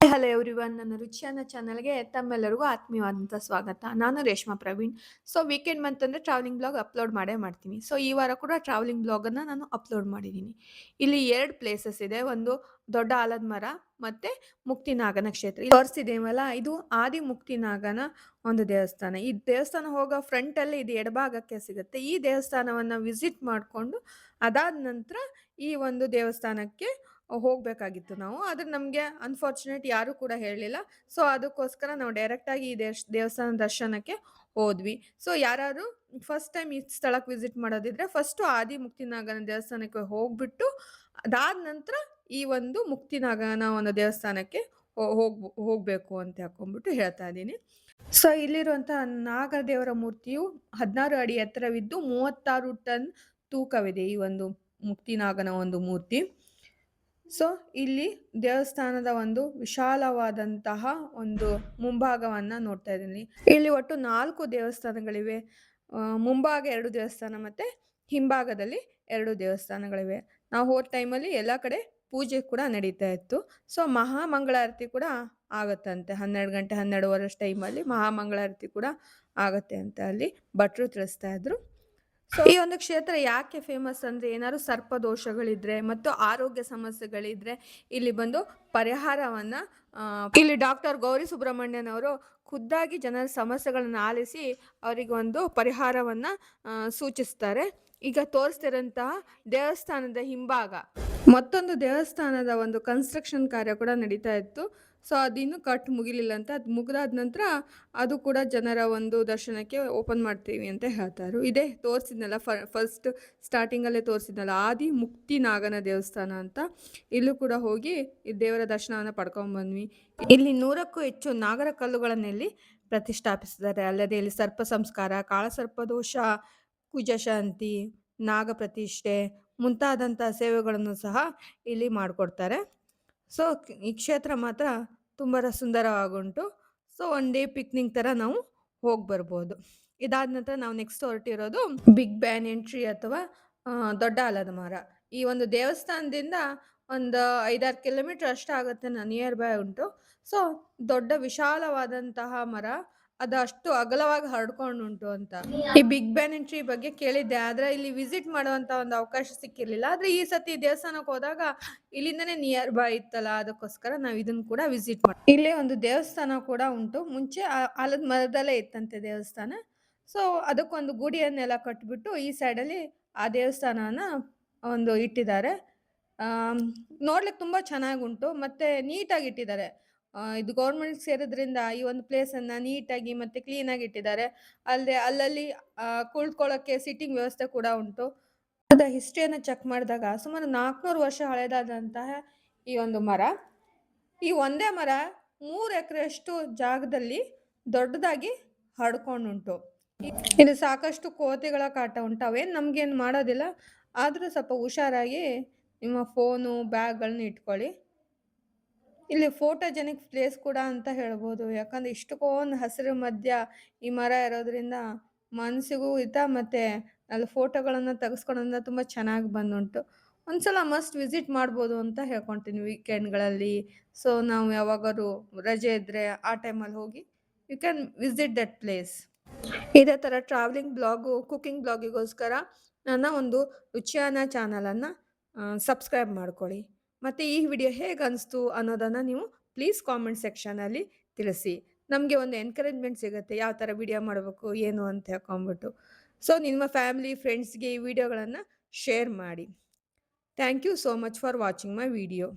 Hello everyone, ನನ್ನ ರುಚಿಯನ್ನ ಚಾನಲ್ಗೆ ತಮ್ಮೆಲ್ಲರಿಗೂ ಆತ್ಮೀಯವಾದಂಥ ಸ್ವಾಗತ. ನಾನು Reshma Praveen. So weekend month ಅಂದರೆ ಟ್ರಾವೆಲಿಂಗ್ ಬ್ಲಾಗ್ ಅಪ್ಲೋಡ್ ಮಾಡೇ ಮಾಡ್ತೀನಿ. ಸೊ ಈ ವಾರ ಕೂಡ ಟ್ರಾವೆಲಿಂಗ್ ಬ್ಲಾಗನ್ನು ನಾನು ಅಪ್ಲೋಡ್ ಮಾಡಿದ್ದೀನಿ. ಇಲ್ಲಿ ಎರಡು ಪ್ಲೇಸಸ್ ಇದೆ. ಒಂದು ದೊಡ್ಡ ಆಲದ ಮರ ಮತ್ತು ಮುಕ್ತಿನಾಗನ ಕ್ಷೇತ್ರ ತೋರಿಸಿದೇವಲ್ಲ, ಇದು ಆದಿ ಮುಕ್ತಿನಾಗನ ಒಂದು ದೇವಸ್ಥಾನ. ಈ ದೇವಸ್ಥಾನ ಹೋಗೋ ಫ್ರಂಟಲ್ಲಿ ಇದು ಎಡಭಾಗಕ್ಕೆ ಸಿಗುತ್ತೆ. ಈ ದೇವಸ್ಥಾನವನ್ನು ವಿಸಿಟ್ ಮಾಡಿಕೊಂಡು ಅದಾದ ನಂತರ ಈ ಒಂದು ದೇವಸ್ಥಾನಕ್ಕೆ ಹೋಗಬೇಕಾಗಿತ್ತು ನಾವು. ಆದ್ರೆ ನಮಗೆ ಅನ್ಫಾರ್ಚುನೇಟ್ ಯಾರೂ ಕೂಡ ಹೇಳಲಿಲ್ಲ. ಸೊ ಅದಕ್ಕೋಸ್ಕರ ನಾವು ಡೈರೆಕ್ಟಾಗಿ ಈ ದೇಶ ದೇವಸ್ಥಾನ ದರ್ಶನಕ್ಕೆ ಹೋದ್ವಿ. ಸೊ ಯಾರು ಫಸ್ಟ್ ಟೈಮ್ ಈ ಸ್ಥಳಕ್ಕೆ ವಿಸಿಟ್ ಮಾಡೋದಿದ್ರೆ ಫಸ್ಟು ಆದಿ ಮುಕ್ತಿನಾಗನ ದೇವಸ್ಥಾನಕ್ಕೆ ಹೋಗ್ಬಿಟ್ಟು ಅದಾದ ನಂತರ ಈ ಒಂದು ಮುಕ್ತಿನಾಗನ ಒಂದು ದೇವಸ್ಥಾನಕ್ಕೆ ಹೋಗ್ ಹೋಗಬೇಕು ಅಂತ ಹಾಕೊಂಡ್ಬಿಟ್ಟು ಹೇಳ್ತಾ ಇದ್ದೀನಿ. ಸೊ ಇಲ್ಲಿರುವಂತಹ ನಾಗದೇವರ ಮೂರ್ತಿಯು ಹದಿನಾರು ಅಡಿ ಎತ್ತರವಿದ್ದು ಮೂವತ್ತಾರು ಟನ್ ತೂಕವಿದೆ ಈ ಒಂದು ಮುಕ್ತಿನಾಗನ ಒಂದು ಮೂರ್ತಿ. ಸೊ ಇಲ್ಲಿ ದೇವಸ್ಥಾನದ ಒಂದು ವಿಶಾಲವಾದಂತಹ ಒಂದು ಮುಂಭಾಗವನ್ನು ನೋಡ್ತಾ ಇದ್ದೀನಿ. ಇಲ್ಲಿ ಒಟ್ಟು ನಾಲ್ಕು ದೇವಸ್ಥಾನಗಳಿವೆ. ಮುಂಭಾಗ ಎರಡು ದೇವಸ್ಥಾನ ಮತ್ತು ಹಿಂಭಾಗದಲ್ಲಿ ಎರಡು ದೇವಸ್ಥಾನಗಳಿವೆ. ನಾವು ಹೋದ ಟೈಮಲ್ಲಿ ಎಲ್ಲ ಕಡೆ ಪೂಜೆ ಕೂಡ ನಡೀತಾ ಇತ್ತು. ಸೊ ಮಹಾಮಂಗಳಾರತಿ ಕೂಡ ಆಗತ್ತಂತೆ. ಹನ್ನೆರಡು ಗಂಟೆ ಹನ್ನೆರಡುವರೆ ಟೈಮಲ್ಲಿ ಮಹಾಮಂಗಳಾರತಿ ಕೂಡ ಆಗತ್ತೆ ಅಂತ ಅಲ್ಲಿ ಭಟ್ರು ತಿಳಿಸ್ತಾ ಇದ್ರು. ಈ ಒಂದು ಕ್ಷೇತ್ರ ಯಾಕೆ ಫೇಮಸ್ ಅಂದ್ರೆ ಏನಾದ್ರು ಸರ್ಪದೋಷಗಳಿದ್ರೆ ಮತ್ತು ಆರೋಗ್ಯ ಸಮಸ್ಯೆಗಳಿದ್ರೆ ಇಲ್ಲಿ ಬಂದು ಪರಿಹಾರವನ್ನ ಇಲ್ಲಿ ಡಾಕ್ಟರ್ ಗೌರಿ ಸುಬ್ರಹ್ಮಣ್ಯನ್ ಅವರು ಖುದ್ದಾಗಿ ಜನರ ಸಮಸ್ಯೆಗಳನ್ನು ಆಲಿಸಿ ಅವರಿಗೆ ಒಂದು ಪರಿಹಾರವನ್ನ ಸೂಚಿಸ್ತಾರೆ. ಈಗ ತೋರಿಸ್ತಿರಂತಹ ದೇವಸ್ಥಾನದ ಹಿಂಭಾಗ. ಮತ್ತೊಂದು ದೇವಸ್ಥಾನದ ಒಂದು ಕನ್ಸ್ಟ್ರಕ್ಷನ್ ಕಾರ್ಯ ಕೂಡ ನಡೀತಾ ಇತ್ತು. ಸೊ ಅದಿನ್ನೂ ಕಟ್ ಮುಗಿಲಿಲ್ಲ ಅಂತ ಅದು ಮುಗಿದಾದ ನಂತರ ಅದು ಕೂಡ ಜನರ ಒಂದು ದರ್ಶನಕ್ಕೆ ಓಪನ್ ಮಾಡ್ತೀವಿ ಅಂತ ಹೇಳ್ತಾರೆ ಇದೇ ತೋರಿಸಿದ್ನಲ್ಲ ಫಸ್ಟ್ ಸ್ಟಾರ್ಟಿಂಗಲ್ಲೇ ತೋರಿಸಿದ್ನಲ್ಲ ಆದಿ ಮುಕ್ತಿ ನಾಗನ ದೇವಸ್ಥಾನ ಅಂತ. ಇಲ್ಲೂ ಕೂಡ ಹೋಗಿ ಈ ದೇವರ ದರ್ಶನವನ್ನು ಪಡ್ಕೊಂಡ್ಬಂದ್ವಿ ಇಲ್ಲಿ ನೂರಕ್ಕೂ ಹೆಚ್ಚು ನಾಗರ ಕಲ್ಲುಗಳನ್ನೆಲ್ಲಿ ಪ್ರತಿಷ್ಠಾಪಿಸಿದ್ದಾರೆ. ಅಲ್ಲದೆ ಇಲ್ಲಿ ಸರ್ಪ ಸಂಸ್ಕಾರ ಕಾಳಸರ್ಪದೋಷ ಕುಜಶಾಂತಿ ನಾಗ ಪ್ರತಿಷ್ಠೆ ಮುಂತಾದಂಥ ಸೇವೆಗಳನ್ನು ಸಹ ಇಲ್ಲಿ ಮಾಡಿಕೊಡ್ತಾರೆ. ಸೊ ಈ ಕ್ಷೇತ್ರ ಮಾತ್ರ ತುಂಬ ಸುಂದರವಾಗುಂಟು. ಸೊ ಒನ್ ಡೇ ಪಿಕ್ನಿಕ್ ಥರ ನಾವು ಹೋಗಿ ಬರ್ಬೋದು. ಇದಾದ ನಂತರ ನಾವು ನೆಕ್ಸ್ಟ್ ಹೊರಟಿರೋದು ಬಿಗ್ ಬ್ಯಾನ್ ಎಂಟ್ರಿ ಅಥವಾ ದೊಡ್ಡ ಆಲದ ಮರ. ಈ ಒಂದು ದೇವಸ್ಥಾನದಿಂದ ಒಂದು ಐದಾರು ಕಿಲೋಮೀಟರ್ ಅಷ್ಟಾಗುತ್ತೆ ನಿಯರ್ ಬೈ ಉಂಟು. ಸೊ ದೊಡ್ಡ ವಿಶಾಲವಾದಂತಹ ಮರ ಅದು ಅಷ್ಟು ಅಗಲವಾಗಿ ಹರಡ್ಕೊಂಡುಂಟು ಅಂತ. ಈ ಬಿಗ್ ಬ್ಯಾನ್ ಎಂಟ್ರಿ ಬಗ್ಗೆ ಕೇಳಿದ್ದೆ ಆದ್ರೆ ಇಲ್ಲಿ ವಿಸಿಟ್ ಮಾಡುವಂತ ಒಂದು ಅವಕಾಶ ಸಿಕ್ಕಿರ್ಲಿಲ್ಲ. ಆದ್ರೆ ಈ ಸತಿ ದೇವಸ್ಥಾನಕ್ಕೆ ಹೋದಾಗ ಇಲ್ಲಿಂದನೇ ನಿಯರ್ ಬೈ ಇತ್ತಲ್ಲ ಅದಕ್ಕೋಸ್ಕರ ನಾವು ಇದನ್ನ ಕೂಡ ವಿಸಿಟ್ ಮಾಡಿ ಇಲ್ಲಿ ಒಂದು ದೇವಸ್ಥಾನ ಕೂಡ ಉಂಟು. ಮುಂಚೆ ಆಲದ ಮರದಲ್ಲೇ ಇತ್ತಂತೆ ದೇವಸ್ಥಾನ. ಸೊ ಅದಕ್ಕೊಂದು ಗುಡಿಯನ್ನೆಲ್ಲ ಕಟ್ಬಿಟ್ಟು ಈ ಸೈಡಲ್ಲಿ ಆ ದೇವಸ್ಥಾನನ ಒಂದು ಇಟ್ಟಿದ್ದಾರೆ. ನೋಡ್ಲಿಕ್ಕೆ ತುಂಬಾ ಚೆನ್ನಾಗುಂಟು ಮತ್ತೆ ನೀಟಾಗಿ ಇಟ್ಟಿದ್ದಾರೆ. ಇದು ಗೌರ್ಮೆಂಟ್ ಸೇರೋದ್ರಿಂದ ಈ ಒಂದು ಪ್ಲೇಸನ್ನು ನೀಟಾಗಿ ಮತ್ತೆ ಕ್ಲೀನಾಗಿ ಇಟ್ಟಿದ್ದಾರೆ. ಅಲ್ಲದೆ ಅಲ್ಲಲ್ಲಿ ಕುಳಿತುಕೊಳ್ಳೋಕ್ಕೆ ಸಿಟ್ಟಿಂಗ್ ವ್ಯವಸ್ಥೆ ಕೂಡ ಉಂಟು. ಅದ ಹಿಸ್ಟ್ರಿಯನ್ನು ಚೆಕ್ ಮಾಡಿದಾಗ ಸುಮಾರು ನಾಲ್ಕುನೂರು ವರ್ಷ ಹಳೆಯದಾದಂತಹ ಈ ಒಂದು ಮರ. ಈ ಒಂದೇ ಮರ ಮೂರು ಎಕರೆಯಷ್ಟು ಜಾಗದಲ್ಲಿ ದೊಡ್ಡದಾಗಿ ಹರಡ್ಕೊಂಡುಂಟು ಇದು ಸಾಕಷ್ಟು ಕೋತಿಗಳ ಕಾಟ ಉಂಟು. ನಮ್ಗೇನು ಮಾಡೋದಿಲ್ಲ. ಆದರೂ ಸ್ವಲ್ಪ ಹುಷಾರಾಗಿ ನಿಮ್ಮ ಫೋನು ಬ್ಯಾಗ್ಗಳನ್ನ ಇಟ್ಕೊಳ್ಳಿ. ಇಲ್ಲಿ ಫೋಟೋಜೆನಿಕ್ ಪ್ಲೇಸ್ ಕೂಡ ಅಂತ ಹೇಳ್ಬೋದು. ಯಾಕಂದ್ರೆ ಇಷ್ಟಕ್ಕೊಂದು ಹಸಿರು ಮಧ್ಯ ಈ ಮರ ಇರೋದ್ರಿಂದ ಮನಸ್ಸಿಗೂ ಹಿತ ಮತ್ತೆ ಅಲ್ಲಿ ಫೋಟೋಗಳನ್ನು ತೆಗೆಸ್ಕೊಳ್ಳೋದ್ರಿಂದ ತುಂಬ ಚೆನ್ನಾಗಿ ಬಂದುಂಟು. ಒಂದ್ಸಲ ಮಸ್ಟ್ ವಿಸಿಟ್ ಮಾಡ್ಬೋದು ಅಂತ ಹೇಳ್ಕೊತೀನಿ ವೀಕೆಂಡ್ಗಳಲ್ಲಿ ಸೊ ನಾವು ಯಾವಾಗಾದ್ರು ರಜೆ ಇದ್ದರೆ ಆ ಟೈಮಲ್ಲಿ ಹೋಗಿ you can visit that place ಇದೇ ಥರ ಟ್ರಾವೆಲಿಂಗ್ ಬ್ಲಾಗು ಕುಕಿಂಗ್ ಬ್ಲಾಗಿಗೋಸ್ಕರ ನನ್ನ ಒಂದು ರುಚಿಯಾನ ಚಾನಲನ್ನು ಸಬ್ಸ್ಕ್ರೈಬ್ ಮಾಡ್ಕೊಳ್ಳಿ. ಮತ್ತು ಈ ವಿಡಿಯೋ ಹೇಗೆ ಅನಿಸ್ತು ಅನ್ನೋದನ್ನು ನೀವು ಪ್ಲೀಸ್ ಕಾಮೆಂಟ್ ಸೆಕ್ಷನಲ್ಲಿ ತಿಳಿಸಿ. ನಮಗೆ ಒಂದು ಎನ್ಕರೇಜ್ಮೆಂಟ್ ಸಿಗುತ್ತೆ, ಯಾವ ಥರ ವಿಡಿಯೋ ಮಾಡಬೇಕು, ಏನು ಅಂತ ಹೇಳ್ಕೊಂಬಿಟ್ಟು ಸೊ ನಿಮ್ಮ ಫ್ಯಾಮಿಲಿ ಫ್ರೆಂಡ್ಸ್ಗೆ ಈ ವಿಡಿಯೋಗಳನ್ನು ಶೇರ್ ಮಾಡಿ. Thank you so much for watching my video